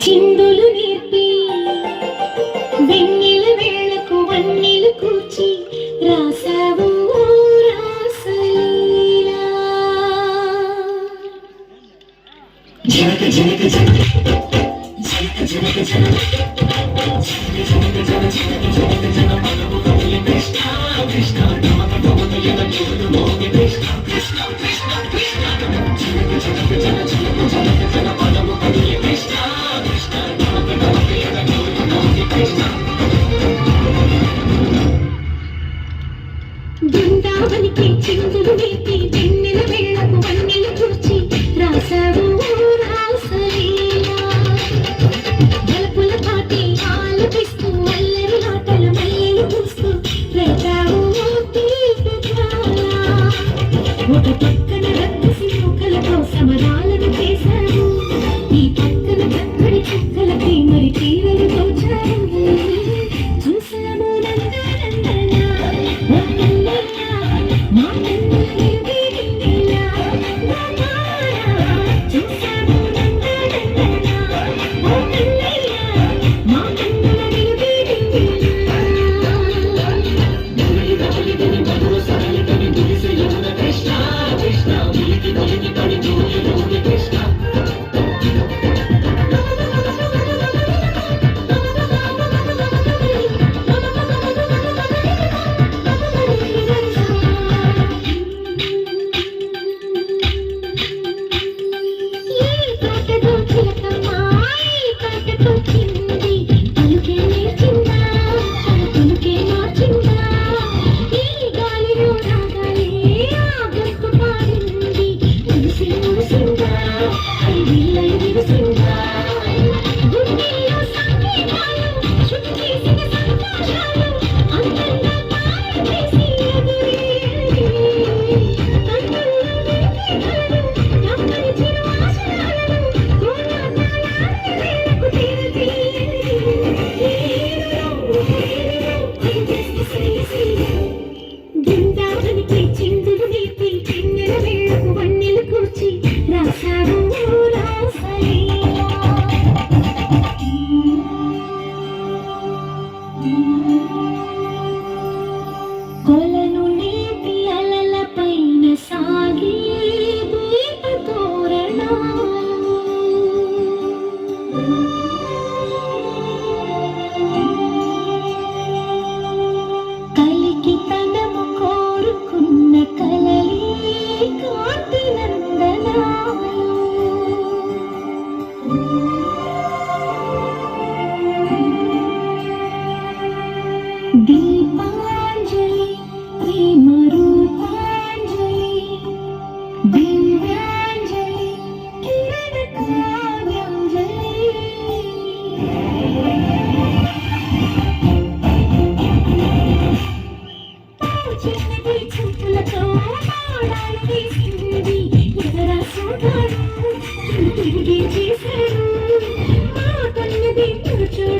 చిందులు నేర్పి వెన్నెల వేళకు వన్నెలు కూర్చి రాసావు జనక జనక జనక జనక జనక జనక జనక జనక జన జనక జనక జన మనము కవియ కృష్ణ కృష్ణ నమక నమక చూడు మోగి కృష్ణ కృష్ణ కృష్ణ కృష్ణ జనక జనక జన జనక జనక జన ఒక పక్కన రక్త సింహుకలతో సమరాలు Wait, ding, ding, ding, ding. చిన్నటి చూపులతో ఆడాలి తీసింది ఎదరా చూడాడు తిరిగి చేశాడు. మా కన్నది చూడు